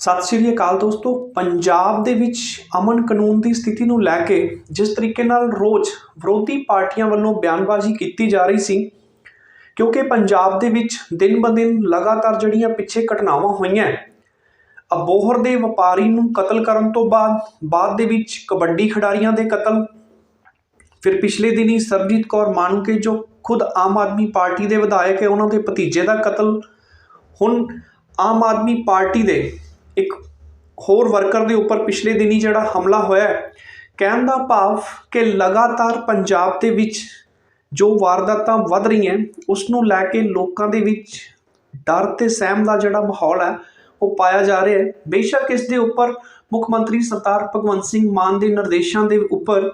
ਸਤਿ ਸ਼੍ਰੀ ਅਕਾਲ ਦੋਸਤੋ। ਪੰਜਾਬ ਦੇ ਵਿੱਚ ਅਮਨ ਕਾਨੂੰਨ ਦੀ ਸਥਿਤੀ ਨੂੰ ਲੈ ਕੇ ਜਿਸ ਤਰੀਕੇ ਨਾਲ ਰੋਜ਼ ਵਿਰੋਧੀ ਪਾਰਟੀਆਂ ਵੱਲੋਂ ਬਿਆਨਬਾਜ਼ੀ ਕੀਤੀ ਜਾ ਰਹੀ ਸੀ, ਕਿਉਂਕਿ ਪੰਜਾਬ ਦੇ ਵਿੱਚ ਦਿਨ ਬ ਦਿਨ ਲਗਾਤਾਰ ਜਿਹੜੀਆਂ ਪਿੱਛੇ ਘਟਨਾਵਾਂ ਹੋਈਆਂ, ਅਬੋਹਰ ਦੇ ਵਪਾਰੀ ਨੂੰ ਕਤਲ ਕਰਨ ਤੋਂ ਬਾਅਦ ਬਾਅਦ ਦੇ ਵਿੱਚ ਕਬੱਡੀ ਖਿਡਾਰੀਆਂ ਦੇ ਕਤਲ, ਫਿਰ ਪਿਛਲੇ ਦਿਨੀ ਸਰਬਜੀਤ ਕੌਰ ਮਾਨੂਕੇ ਜੋ ਖੁਦ ਆਮ ਆਦਮੀ ਪਾਰਟੀ ਦੇ ਵਿਧਾਇਕ ਹੈ, ਉਹਨਾਂ ਦੇ ਭਤੀਜੇ ਦਾ ਕਤਲ, ਹੁਣ ਆਮ ਆਦਮੀ ਪਾਰਟੀ ਦੇ ਇੱਕ ਹੋਰ ਵਰਕਰ ਦੇ ਉੱਪਰ ਪਿਛਲੇ ਦਿਨੀ ਜਿਹੜਾ ਹਮਲਾ ਹੋਇਆ ਕਹਿਣ ਦਾ ਭਾਵ ਕਿ ਲਗਾਤਾਰ ਪੰਜਾਬ ਦੇ ਵਿੱਚ ਜੋ ਵਾਰਦਾਤਾਂ ਵੱਧ ਰਹੀਆਂ ਉਸ ਨੂੰ ਲੈ ਕੇ ਲੋਕਾਂ ਦੇ ਵਿੱਚ ਡਰ ਤੇ ਸਹਿਮ ਦਾ ਜਿਹੜਾ ਮਾਹੌਲ ਹੈ, ਉਹ ਪਾਇਆ ਜਾ ਰਿਹਾ ਹੈ। ਬੇਸ਼ੱਕ ਇਸ ਦੇ ਉੱਪਰ ਮੁੱਖ ਮੰਤਰੀ ਸਰਦਾਰ ਭਗਵੰਤ ਸਿੰਘ ਮਾਨ ਦੇ ਨਿਰਦੇਸ਼ਾਂ ਦੇ ਉੱਪਰ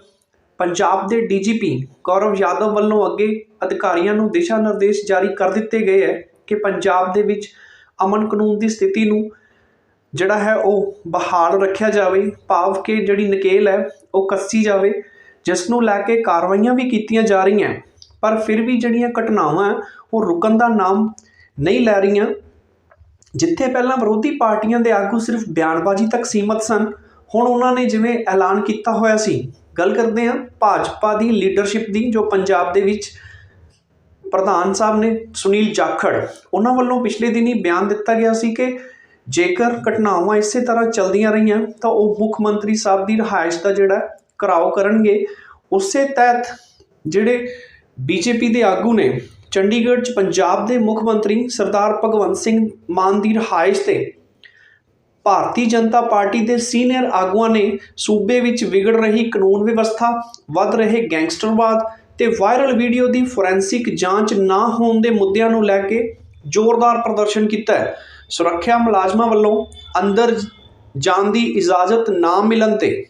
ਪੰਜਾਬ ਦੇ ਡੀਜੀਪੀ ਗੌਰਵ ਯਾਦਵ ਵੱਲੋਂ ਅੱਗੇ ਅਧਿਕਾਰੀਆਂ ਨੂੰ ਦਿਸ਼ਾ ਨਿਰਦੇਸ਼ ਜਾਰੀ ਕਰ ਦਿੱਤੇ ਗਏ ਹੈ ਕਿ ਪੰਜਾਬ ਦੇ ਵਿੱਚ ਅਮਨ ਕਾਨੂੰਨ ਦੀ ਸਥਿਤੀ ਨੂੰ ਜਿਹੜਾ ਹੈ ਉਹ ਬਹਾਲ ਰੱਖਿਆ ਜਾਵੇ, ਭਾਵ ਕਿ ਜਿਹੜੀ ਨਕੇਲ ਹੈ ਉਹ ਕੱਸੀ ਜਾਵੇ ਜਿਸ ਨੂੰ ਲੈ ਕੇ ਕਾਰਵਾਈਆਂ ਵੀ ਕੀਤੀਆਂ ਜਾ ਰਹੀਆਂ। ਪਰ ਫਿਰ ਵੀ ਜਿਹੜੀਆਂ ਘਟਨਾਵਾਂ, ਉਹ ਰੁਕਣ ਦਾ ਨਾਮ ਨਹੀਂ ਲੈ ਰਹੀਆਂ। ਜਿੱਥੇ ਪਹਿਲਾਂ ਵਿਰੋਧੀ ਪਾਰਟੀਆਂ ਦੇ ਆਗੂ ਸਿਰਫ ਬਿਆਨਬਾਜ਼ੀ ਤੱਕ ਸੀਮਤ ਸਨ, ਹੁਣ ਉਹਨਾਂ ਨੇ ਜਿਵੇਂ ਐਲਾਨ ਕੀਤਾ ਹੋਇਆ ਸੀ। ਗੱਲ ਕਰਦੇ ਹਾਂ ਭਾਜਪਾ ਦੀ ਲੀਡਰਸ਼ਿਪ ਦੀ, ਜੋ ਪੰਜਾਬ ਦੇ ਵਿੱਚ ਪ੍ਰਧਾਨ ਸਾਹਿਬ ਨੇ ਸੁਨੀਲ ਜਾਖੜ, ਉਹਨਾਂ ਵੱਲੋਂ ਪਿਛਲੇ ਦਿਨੀ ਬਿਆਨ ਦਿੱਤਾ ਗਿਆ ਸੀ ਕਿ ਜੇਕਰ ਘਟਨਾਵਾਂ ਇਸੇ ਤਰ੍ਹਾਂ ਚੱਲਦੀਆਂ ਰਹੀਆਂ, ਤਾਂ ਉਹ ਮੁੱਖ ਮੰਤਰੀ ਸਾਹਿਬ ਦੀ ਰਿਹਾਇਸ਼ ਦਾ ਜਿਹੜਾ ਘਰਾਓ ਕਰਨਗੇ। ਉਸੇ ਤਹਿਤ ਜਿਹੜੇ ਬੀਜੇਪੀ ਦੇ ਆਗੂ ਨੇ, ਚੰਡੀਗੜ੍ਹ 'ਚ ਪੰਜਾਬ ਦੇ ਮੁੱਖ ਮੰਤਰੀ ਸਰਦਾਰ ਭਗਵੰਤ ਸਿੰਘ ਮਾਨ ਦੀ ਰਿਹਾਇਸ਼ ਤੇ ਭਾਰਤੀ ਜਨਤਾ ਪਾਰਟੀ ਦੇ ਸੀਨੀਅਰ ਆਗੂਆਂ ਨੇ ਸੂਬੇ ਵਿੱਚ ਵਿਗੜ ਰਹੀ ਕਾਨੂੰਨ ਵਿਵਸਥਾ, ਵੱਧ ਰਹੇ ਗੈਂਗਸਟਰਵਾਦ ਤੇ ਵਾਇਰਲ ਵੀਡੀਓ ਦੀ ਫੋਰੈਂਸਿਕ ਜਾਂਚ ਨਾ ਹੋਣ ਦੇ ਮੁੱਦਿਆਂ ਨੂੰ ਲੈ ਕੇ ਜ਼ੋਰਦਾਰ ਪ੍ਰਦਰਸ਼ਨ ਕੀਤਾ ਹੈ। ਸੁਰੱਖਿਆ ਮੁਲਾਜ਼ਮਾਂ ਵੱਲੋਂ ਅੰਦਰ ਜਾਣ ਦੀ ਇਜਾਜ਼ਤ ਨਾ ਮਿਲਣ ਤੇ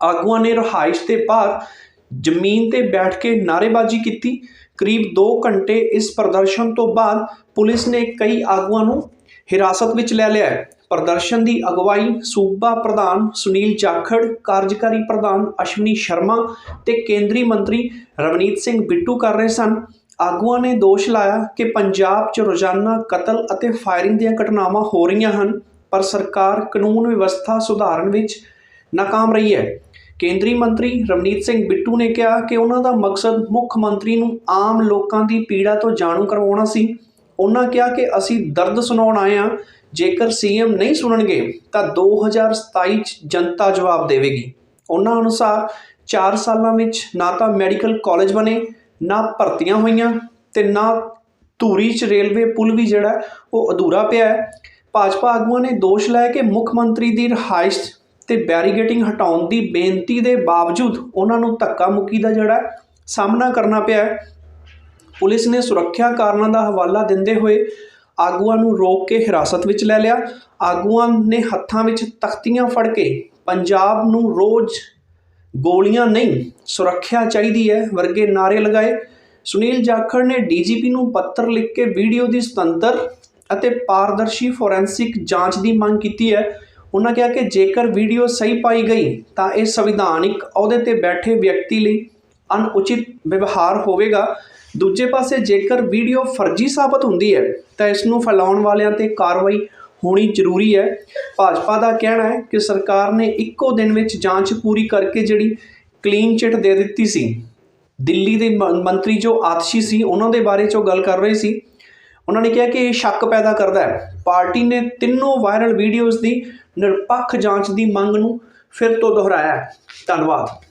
ਆਗੂਆਂ ਨੇ ਰਹਾਇਸ਼ ਦੇ ਬਾਹਰ ਜ਼ਮੀਨ ਤੇ ਬੈਠ ਕੇ ਨਾਅਰੇਬਾਜ਼ੀ ਕੀਤੀ। ਕਰੀਬ 2 ਘੰਟੇ ਇਸ ਪ੍ਰਦਰਸ਼ਨ ਤੋਂ ਬਾਅਦ ਪੁਲਿਸ ਨੇ ਕਈ ਆਗੂਆਂ ਨੂੰ ਹਿਰਾਸਤ ਵਿੱਚ ਲੈ ਲਿਆ ਪ੍ਰਦਰਸ਼ਨ ਦੀ ਅਗਵਾਈ ਸੂਬਾ ਪ੍ਰਧਾਨ ਸੁਨੀਲ ਜਾਖੜ, ਕਾਰਜਕਾਰੀ ਪ੍ਰਧਾਨ ਅਸ਼ਵਨੀ ਸ਼ਰਮਾ ਤੇ ਕੇਂਦਰੀ ਮੰਤਰੀ ਰਵਨੀਤ ਸਿੰਘ ਬਿੱਟੂ ਕਰ ਰਹੇ ਸਨ। ਆਗੂਆਂ ਨੇ ਦੋਸ਼ ਲਾਇਆ ਕਿ ਪੰਜਾਬ 'ਚ ਰੋਜ਼ਾਨਾ ਕਤਲ ਅਤੇ ਫਾਇਰਿੰਗ ਦੀਆਂ ਘਟਨਾਵਾਂ ਹੋ ਰਹੀਆਂ ਹਨ, ਪਰ ਸਰਕਾਰ ਕਾਨੂੰਨ ਵਿਵਸਥਾ ਸੁਧਾਰਨ ਵਿੱਚ ਨਾਕਾਮ ਰਹੀ ਹੈ। ਕੇਂਦਰੀ ਮੰਤਰੀ ਰਵਨੀਤ ਸਿੰਘ ਬਿੱਟੂ ਨੇ ਕਿਹਾ ਕਿ ਉਹਨਾਂ ਦਾ ਮਕਸਦ ਮੁੱਖ ਮੰਤਰੀ ਨੂੰ ਆਮ ਲੋਕਾਂ ਦੀ ਪੀੜਾ ਤੋਂ ਜਾਣੂ ਕਰਵਾਉਣਾ ਸੀ। ਉਹਨਾਂ ਕਿਹਾ ਕਿ ਅਸੀਂ ਦਰਦ ਸੁਣਾਉਣ ਆਏ ਹਾਂ। ਜੇਕਰ ਸੀਐਮ ਨਹੀਂ ਸੁਣਨਗੇ, ਤਾਂ 2027 ਚ ਜਨਤਾ ਜਵਾਬ ਦੇਵੇਗੀ। ਉਹਨਾਂ ਅਨੁਸਾਰ 4 ਸਾਲਾਂ ਵਿੱਚ ਨਾ ਤਾਂ ਮੈਡੀਕਲ ਕਾਲਜ ਬਣੇ ਨਾ ਭਰਤੀਆਂ ਹੋਈਆਂ ਤੇ ਨਾ ਧੂਰੀ ਚ ਰੇਲਵੇ ਪੁਲ ਵੀ ਜਿਹੜਾ ਉਹ ਅਧੂਰਾ ਪਿਆ ਹੈ। ਭਾਜਪਾ ਆਗੂਆਂ ਨੇ ਦੋਸ਼ ਲਾਇਆ ਕਿ ਮੁੱਖ ਮੰਤਰੀ ਦੀ ਰਿਹਾਇਸ਼ ਤੇ ਬੈਰੀਗੇਟਿੰਗ ਹਟਾਉਣ ਦੀ ਬੇਨਤੀ ਦੇ ਬਾਵਜੂਦ ਉਹਨਾਂ ਨੂੰ ਧੱਕਾ ਮੁੱਕੀ ਦਾ ਜਿਹੜਾ ਸਾਹਮਣਾ ਕਰਨਾ ਪਿਆ ਹੈ। ਪੁਲਿਸ ਨੇ ਸੁਰੱਖਿਆ ਕਾਰਨਾਂ ਦਾ ਹਵਾਲਾ ਦਿੰਦੇ ਹੋਏ ਆਗੂਆਂ ਨੂੰ ਰੋਕ ਕੇ ਹਿਰਾਸਤ ਵਿੱਚ ਲੈ ਲਿਆ। ਆਗੂਆਂ ਨੇ ਹੱਥਾਂ ਵਿੱਚ ਤਖਤੀਆਂ ਫੜ ਕੇ ਪੰਜਾਬ ਨੂੰ ਰੋਜ਼ ਗੋਲੀਆਂ ਨਹੀਂ, ਸੁਰੱਖਿਆ ਚਾਹੀਦੀ ਹੈ, ਵਰਗੇ ਨਾਰੇ ਲਗਾਏ। ਸੁਨੀਲ ਜਾਖੜ ਨੇ ਡੀਜੀਪੀ ਨੂੰ ਪੱਤਰ ਲਿਖ ਕੇ ਵੀਡੀਓ ਦੀ ਸੁਤੰਤਰ ਅਤੇ ਪਾਰਦਰਸ਼ੀ ਫੋਰੈਂਸਿਕ ਜਾਂਚ ਦੀ ਮੰਗ ਕੀਤੀ ਹੈ। ਉਹਨਾਂ ਕਿਹਾ ਕਿ ਜੇਕਰ ਵੀਡੀਓ ਸਹੀ ਪਾਈ ਗਈ, ਤਾਂ ਇਹ ਸੰਵਿਧਾਨਿਕ ਅਹੁਦੇ ਤੇ ਬੈਠੇ ਵਿਅਕਤੀ ਲਈ ਅਨੁਚਿਤ ਵਿਵਹਾਰ ਹੋਵੇਗਾ। ਦੂਜੇ ਪਾਸੇ ਜੇਕਰ ਵੀਡੀਓ ਫਰਜ਼ੀ ਸਾਬਤ ਹੁੰਦੀ ਹੈ, ਤਾਂ ਇਸ ਨੂੰ ਫੈਲਾਉਣ ਵਾਲਿਆਂ ਤੇ ਕਾਰਵਾਈ ਹੋਣੀ ਜ਼ਰੂਰੀ ਹੈ। ਭਾਜਪਾ ਦਾ ਕਹਿਣਾ ਹੈ ਕਿ ਸਰਕਾਰ ਨੇ ਇੱਕੋ ਦਿਨ ਵਿੱਚ ਜਾਂਚ ਪੂਰੀ ਕਰਕੇ ਜਿਹੜੀ ਕਲੀਨ ਚਿੱਟ ਦੇ ਦਿੱਤੀ ਸੀ, ਦਿੱਲੀ ਦੇ ਮੰਤਰੀ ਜੋ ਆਤਸ਼ੀ ਸੀ, ਉਹਨਾਂ ਦੇ ਬਾਰੇ 'ਚੋਂ ਗੱਲ ਕਰ ਰਹੇ ਸੀ। ਉਹਨਾਂ ਨੇ ਕਿਹਾ ਕਿ ਇਹ ਸ਼ੱਕ ਪੈਦਾ ਕਰਦਾ ਹੈ। ਪਾਰਟੀ ਨੇ ਤਿੰਨੋਂ ਵਾਇਰਲ ਵੀਡੀਓਜ਼ ਦੀ ਨਿਰਪੱਖ ਜਾਂਚ ਦੀ ਮੰਗ ਨੂੰ ਫਿਰ ਤੋਂ ਦੁਹਰਾਇਆ ਧੰਨਵਾਦ।